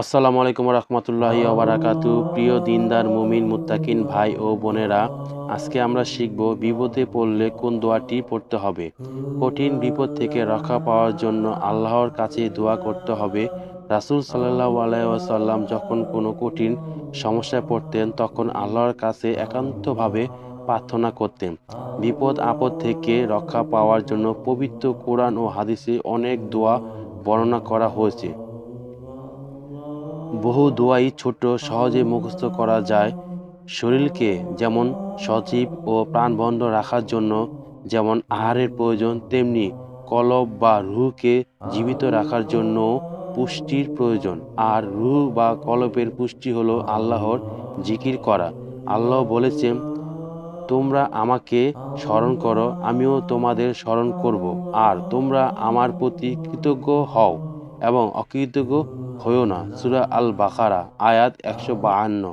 আসসালামু আলাইকুম রহমতুল্লাহি ওবারাকাতু প্রিয় দিনদার, মুমিন, মুত্তাকিন ভাই ও বোনেরা, আজকে আমরা শিখব বিপদে পড়লে কোন দোয়াটি পড়তে হবে। কঠিন বিপদ থেকে রক্ষা পাওয়ার জন্য আল্লাহর কাছে দোয়া করতে হবে। রাসূল সাল্লাল্লাহু আলাইহি ওয়াসাল্লাম যখন কোনো কঠিন সমস্যায় পড়তেন, তখন আল্লাহর কাছে একান্তভাবে প্রার্থনা করতেন। বিপদ, আপদ থেকে রক্ষা পাওয়ার জন্য পবিত্র কোরআন ও হাদিসে অনেক দোয়া বর্ণনা করা হয়েছে। বহু দোয়াই ছোট, সহজে মুখস্থ করা যায়। শরীরকে যেমন সজীব ও প্রাণবন্ধ রাখার জন্য যেমন আহারের প্রয়োজন, তেমনি কলব বা রুহকে জীবিত রাখার জন্য পুষ্টির প্রয়োজন। আর রুহ বা কলবের পুষ্টি হলো আল্লাহর জিকির করা। আল্লাহ বলেছেন, তোমরা আমাকে স্মরণ করো, আমিও তোমাদের স্মরণ করব। আর তোমরা আমার প্রতি কৃতজ্ঞ হও এবং অকৃতজ্ঞ হইও না। সুরা আল বাকারা আয়াত একশো বাহান্ন।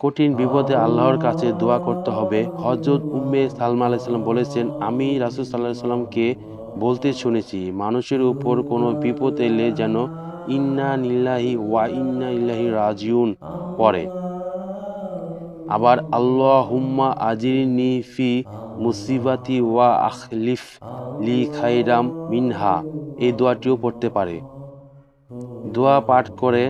কঠিন বিপদে আল্লাহর কাছে দোয়া করতে হবে। হজরত উম্মে সালমা আলাইসাল্লাম বলেছেন, আমি রাসুল সাল্লাহ সাল্লামকে বলতে শুনেছি, মানুষের উপর কোনো বিপদ এলে যেন ইন্না নিল্লাহি ওয়া ইন্না ইল্লাহি রাজিউন পড়ে। আবার আল্লাহ হুম্মা আজিরনি ফি মুসিবাতি ওয়া আখলিফ লি খাইরাম মিনহা। এই দোয়াটিও পড়তে পারে। দোয়া পাঠ করে,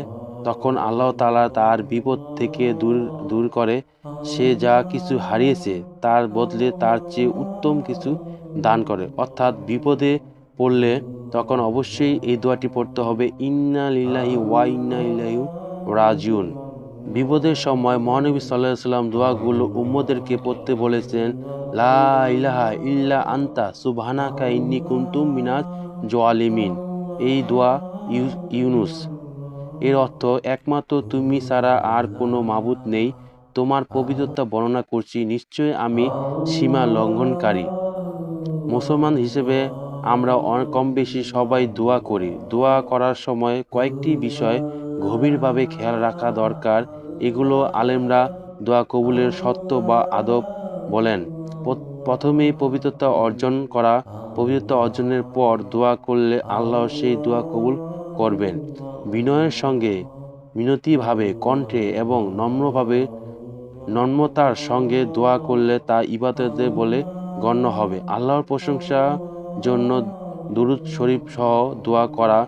তখন আল্লাহ তালা তার বিপদ থেকে দূর দূর করে। সে যা কিছু হারিয়েছে, তার বদলে তার চেয়ে উত্তম কিছু দান করে। অর্থাৎ বিপদে পড়লে তখন অবশ্যই এই দোয়াটি পড়তে হবে, ইন্না লিল্লাহি ওয়া ইন্না ইল্লাহি রাজিউন। বিপদের সময় মহানবী সাল্লাহ সাল্লাম দোয়াগুলো উম্মদেরকে পড়তে বলেছেন, লা ইলাহা ইল্লা আন্তা, সুবহানাকা ইন্নি কুনতুম মিনাজ জোয়ালিমিন। এই দোয়া ইউনুস। এর অর্থ, একমাত্র তুমি ছাড়া আর কোনো মাবুত নেই। তোমার পবিত্রতা বর্ণনা করছি। নিশ্চয় আমি সীমা লঙ্ঘনকারী। মুসলমান হিসেবে আমরা কম বেশি সবাই দোয়া করি। দোয়া করার সময় কয়েকটি বিষয় গভীরভাবে খেয়াল রাখা দরকার। এগুলো আলেমরা দোয়া কবুলের সত্য বা আদব বলেন। প- প্রথমেই পবিত্রতা অর্জন করা। পবিত্রতা অর্জনের পর দোয়া করলে আল্লাহ সেই দোয়া কবুল করবেন। বিনয়ের সঙ্গে মিনতিভাবে কণ্ঠে এবং নম্রভাবে নম্রতার সঙ্গে দোয়া করলে তা ইবাদতে বলে গণ্য হবে। আল্লাহর প্রশংসা জন্য দুরুদ শরীফ সহ দোয়া করা,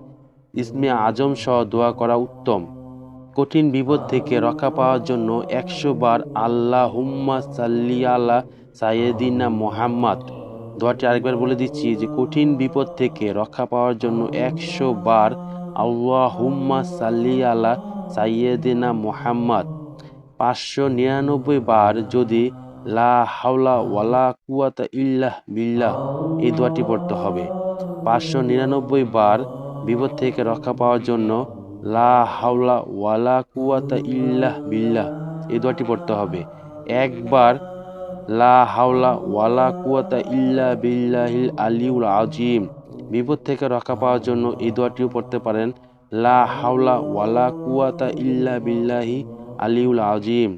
ইসমে আজম সহ দোয়া করা উত্তম। কঠিন বিপদ থেকে রক্ষা পাওয়ার জন্য একশো বার আল্লাহ হুম্মা সাল্লি আল্লাহ সাইয়েদিনা মোহাম্মদ। দোয়াটি আরেকবার বলে দিচ্ছি যে, কঠিন বিপদ থেকে রক্ষা পাওয়ার জন্য একশো বার আল্লাহ হুম্মা সাল্লি আল্লাহ সাইয়েদিনা মোহাম্মদ। পাঁচশো নিরানব্বই বার যদি লা হাওলা ওয়ালা কুয়াতা ইল্লাহ বিল্লাহ এই দোয়াটি পড়তে হবে। পাঁচশো নিরানব্বই বার বিপদ থেকে রক্ষা পাওয়ার জন্য লা হাওলা ওয়ালা কুয়াতা ইল্লাহ বিল্লাহ এই দোয়াটি পড়তে হবে। একবার লা হাওলা ওয়ালা কুয়াতা ইল্লা বিল্লাহিল আলিউল আজিম বিপদ থেকে রক্ষা পাওয়ার জন্য এই দোয়াটিও পড়তে পারেন, লা হাওলা ওয়ালা কুয়াতা ইল্লা বিল্লাহি আলিউল আজিম।